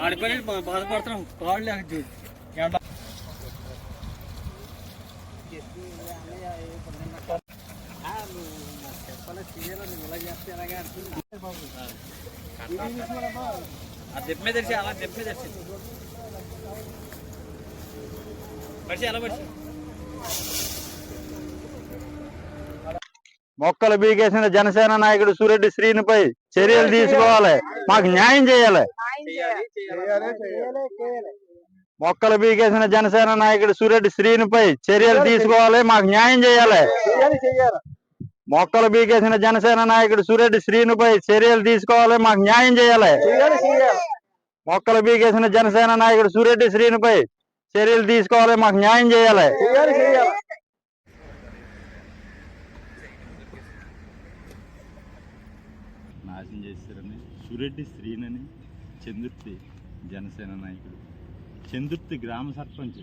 ఆడిపోయి బాధపడుతున్నాం కాళ్ళు లేక చూడు ఎండ తెరిచి అలా చెప్పమే మీద తెరిచి పడిచి ఎలా పడిచి మొక్కలు బీకేసిన జనసేన నాయకుడు సూరెడ్డి శ్రీనిపై చర్యలు తీసుకోవాలి. మాకు న్యాయం చేయాలి. మొక్కలు బీకేసిన జనసేన నాయకుడు సూరెడ్డి శ్రీనిపై చర్యలు తీసుకోవాలి. మాకు న్యాయం చేయాలి. మొక్కలు బీకేసిన జనసేన నాయకుడు సూరెడ్డి శ్రీనుపై చర్యలు తీసుకోవాలి. మాకు న్యాయం చేయాలి. మొక్కలు బీకేసిన జనసేన నాయకుడు సూరెడ్డి శ్రీనుపై చర్యలు తీసుకోవాలి. మాకు న్యాయం చేయాలి. సురెడ్డి శ్రీనని చందుర్తి జనసేన నాయకుడు. చందుర్తి గ్రామ సర్పంచ్.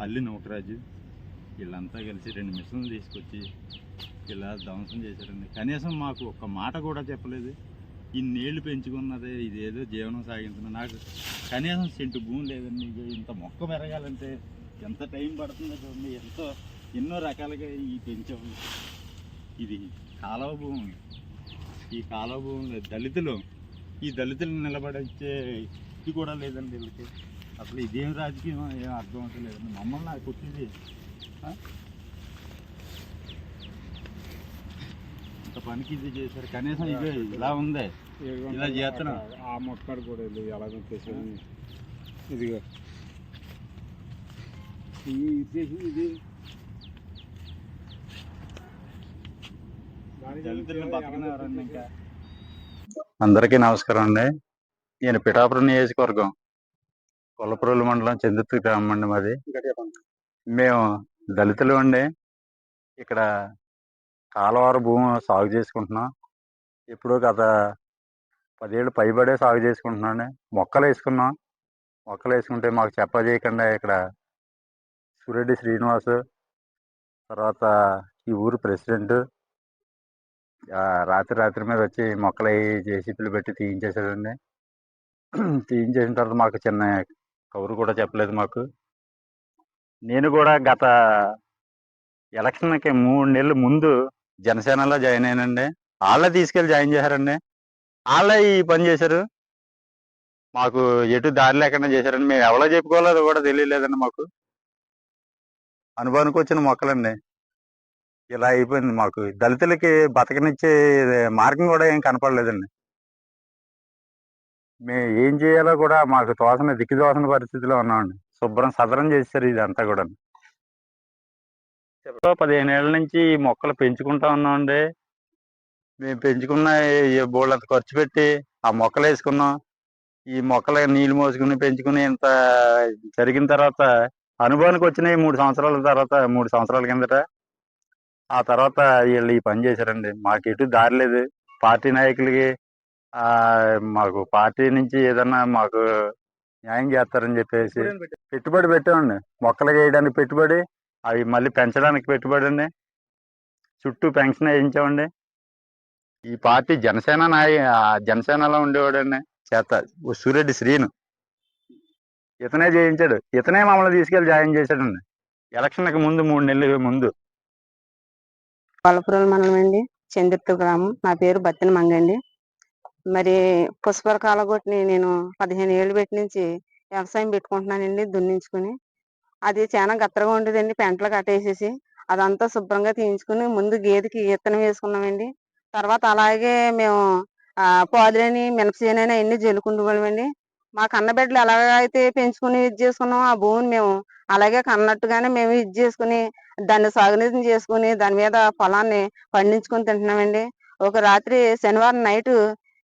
అల్లి నూకరాజు వీళ్ళంతా కలిసి రెండు మిషన్లు తీసుకొచ్చి ఇలా ధ్వంసం చేశారండి. కనీసం మాకు ఒక్క మాట కూడా చెప్పలేదు. ఇన్నేళ్ళు పెంచుకున్నదే ఇదేదో జీవనం సాగించిన నాకు కనీసం సెంటు భూమి లేదండి. ఇంత మొక్క పెరగాలంటే ఎంత టైం పడుతుందో చూడండి. ఎంతో ఎన్నో రకాలుగా ఈ పెంచాము. ఇది కాలువ భూమి. ఈ కాలువ దళితులు ఈ దళితులు నిలబడించే ఇది కూడా లేదండి వీళ్ళకి. అసలు ఇదేం రాజకీయం? ఏం అర్థం అవుతలేదండి మమ్మల్ని నాకు కొట్టింది ఆ? ఇంత పనికి ఇది చేశారు. కనీసం ఇదే ఇలా ఉందే. ఇలా చేస్తున్నాం. ఆ మొక్కడు కూడా ఇది ఎలాగో చేసేది ఇదిగో. ఉద్దేశం ఇది దళితులను బతకనివ్వరండి ఇంకా అందరికీ నమస్కారం అండి. నేను పిఠాపురం నియోజకవర్గం కొల్లపురోలు మండలం చందుర్తి గ్రామం అండి మాది. మేము దళితులు అండి. ఇక్కడ కాలువారు భూమి సాగు చేసుకుంటున్నాం. ఇప్పుడు గత పదేళ్ళు పైబడే సాగు చేసుకుంటున్నాం మొక్కలు వేసుకున్నాం. మొక్కలు వేసుకుంటే మాకు చెప్పజేయకుండా. ఇక్కడ సూరెడ్డి శ్రీనివాస్ తర్వాత ఈ ఊరు ప్రెసిడెంట్ రాత్రి రాత్రి మీద వచ్చి మొక్కలు అవి జేసీపీలు పెట్టి తీయించేసాడండి తీయించేసిన తర్వాత మాకు చిన్న కబురు కూడా చెప్పలేదు మాకు. నేను కూడా గత ఎలక్షన్కి మూడు నెలల ముందు జనసేనలో జాయిన్ అయినండి. వాళ్ళే తీసుకెళ్ళి జాయిన్ చేశారండి. వాళ్ళే ఈ పని చేశారు. మాకు ఎటు దారి లేకుండా చేశారండి. మేము ఎవరో చెప్పుకోవాలో కూడా తెలియలేదండి మాకు. అనుభవానికి వచ్చిన మొక్కలండి. ఇలా అయిపోయింది మాకు. దళితులకి బతకనిచ్చే మార్గం కూడా ఏం కనపడలేదండి. మేము ఏం చేయాలో కూడా మాకు తోసన దిక్కు తోసిన పరిస్థితిలో ఉన్నామండి. శుభ్రం సదరం చేశారు ఇదంతా కూడా పదిహేను ఏళ్ళ నుంచి ఈ మొక్కలు పెంచుకుంటా ఉన్నామండి. మేము పెంచుకున్న ఈ బోళ్ళంత ఖర్చు పెట్టి ఆ మొక్కలు వేసుకున్నాం. ఈ మొక్కలు నీళ్ళు మోసుకుని పెంచుకుని ఇంత జరిగిన తర్వాత అనుభవానికి వచ్చినాయి మూడు సంవత్సరాల తర్వాత మూడు సంవత్సరాల కిందట ఆ తర్వాత వీళ్ళు ఈ పని చేశారండి. మాకు ఎటు దారి లేదు. పార్టీ నాయకులకి ఆ మాకు పార్టీ నుంచి ఏదన్నా మాకు న్యాయం చేస్తారని చెప్పేసి పెట్టుబడి పెట్టామండి. మొక్కలు వేయడానికి పెట్టుబడి అవి మళ్ళీ పెంచడానికి పెట్టుబడి అండి. చుట్టూ పెన్షన్ వేయించామండి. ఈ పార్టీ జనసేన నాయ జనసేనలో ఉండేవాడండి. చేత ఓ సూరెడ్డి శ్రీను. ఇతనే చేయించాడు. ఇతనే మమ్మల్ని తీసుకెళ్ళి జాయిన్ చేశాడండి. ఎలక్షన్కి ముందు మూడు నెలల ముందు. కొల్లపురం మండలం అండి చంద్రతు గ్రామం. నా పేరు బత్తిన మంగండి. మరి పుష్పర కాలగొట్టిని నేను పదిహేను ఏళ్ళు పెట్టి నుంచి వ్యవసాయం పెట్టుకుంటున్నానండి దున్నించుకుని. అది చాలా గత్తరగా ఉండేదండి పెంటలు కట్టేసేసి. అదంతా శుభ్రంగా తీయించుకుని ముందు గేదెకి ఇత్తనం వేసుకున్నామండి. తర్వాత అలాగే మేము ఆ పాదులని మినపసేనని అన్ని జల్లుకుంటున్నామండి మా కన్నబిడ్డలు ఎలాగైతే పెంచుకుని ఇది చేసుకున్నాం ఆ భూమిని మేము అలాగే కన్నట్టుగానే మేము ఇది చేసుకుని దాన్ని సాగునీతం చేసుకుని దాని మీద పొలాన్ని పండించుకొని తింటున్నామండి. ఒక రాత్రి శనివారం నైట్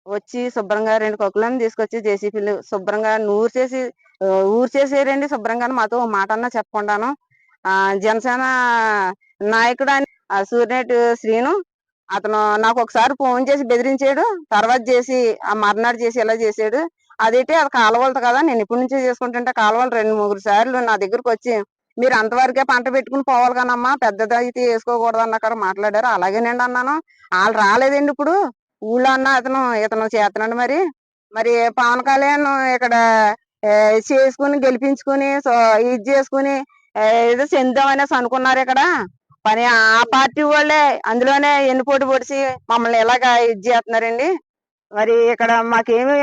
వచ్చి శుభ్రంగా రెండు కొక్కులను తీసుకొచ్చి జేసీపీలు శుభ్రంగా నూరు చేసి ఊరు చేసేరండి శుభ్రంగా మాతో మాట అన్నా చెప్పకుండాను. ఆ జనసేన నాయకుడు అని ఆ సూర్యనేటి శ్రీను అతను నాకు ఒకసారి ఫోన్ చేసి బెదిరించాడు. తర్వాత చేసి ఆ మర్నాడు చేసి ఇలా చేసాడు. అదైతే అది కాలువలతో కదా నేను ఇప్పటి నుంచే చేసుకుంటుంటే కాలువలు రెండు మూడు సార్లు నా దగ్గరకు వచ్చి మీరు అంతవరకే పంట పెట్టుకుని పోవాలి కానమ్మా పెద్దది అయితే వేసుకోకూడదు అన్న మాట్లాడారు. అలాగేనండి అన్నాను. వాళ్ళు రాలేదండి ఇప్పుడు. ఊళ్ళో అన్న అతను ఇతను చేస్తున్నాడు మరి. మరి పవన్ కళ్యాణ్ ఇక్కడ చేసుకుని గెలిపించుకుని సో ఇది చేసుకుని ఏదో చెందామనేసి అనుకున్నారు ఇక్కడ. పని ఆ పార్టీ వాళ్ళే. అందులోనే ఎన్ని పోటీ పొడిచి మమ్మల్ని ఇలాగా ఇది చేస్తున్నారండి? మరి ఇక్కడ మాకేమి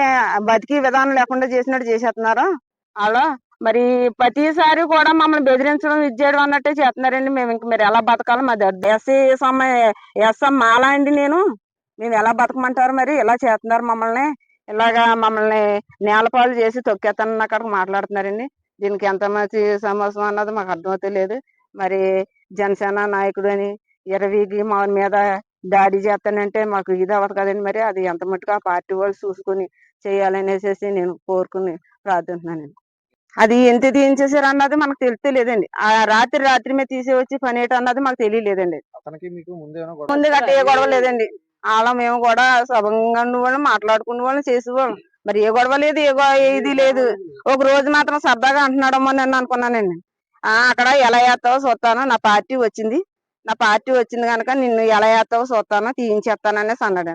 బతికి విధానం లేకుండా చేసినట్టు చేసేస్తున్నారు. అలా మరి ప్రతిసారి కూడా మమ్మల్ని బెదిరించడం ఇది చేయడం అన్నట్టే చేస్తున్నారండి. మేము ఇంక మీరు ఎలా బతకాలి మా ఎస్సీ సమ్మ ఎస్ఎం మాలా అండి నేను. మేము ఎలా బతకమంటారు మరి? ఇలా చేస్తున్నారు మమ్మల్ని. ఇలాగా మమ్మల్ని నేలపాలు చేసి తొక్కేస్తానన్న అక్కడికి మాట్లాడుతున్నారండి. దీనికి ఎంత మంచి సమస్య అన్నది మాకు అర్థమవుతలేదు. మరి జనసేన నాయకుడు అని ఇరవీగి మా మీద దాడి చేస్తానంటే మాకు ఇది అవ్వదు కదండి మరి. అది ఎంత మటుకు ఆ పార్టీ వాళ్ళు చూసుకుని చేయాలనేసి నేను కోరుకుని ప్రార్థిస్తున్నానండి అది ఎంత తీయించేసారు అన్నది మనకు తెలియలేదండి ఆ రాత్రి రాత్రి మీద తీసి వచ్చి పని ఏంటి అన్నది మాకు తెలియలేదండి. ముందు గట్ట ఏ గొడవ లేదండి. అలా మేము కూడా సభంగా వాళ్ళం మాట్లాడుకునే వాళ్ళం చేసేవాళ్ళం మరి ఏ గొడవ లేదు ఏ ఇది లేదు. ఒక రోజు మాత్రం సరదాగా అంటున్నాడమ్మో నేను అనుకున్నానండి. ఆ అక్కడ ఎలా వేస్తావో చూస్తాను. నా పార్టీ వచ్చింది. నా పార్టీ వచ్చింది కనుక నిన్ను ఎలా వేస్తావో చూస్తాను తీయించేస్తాను అనేసి అన్నాడు.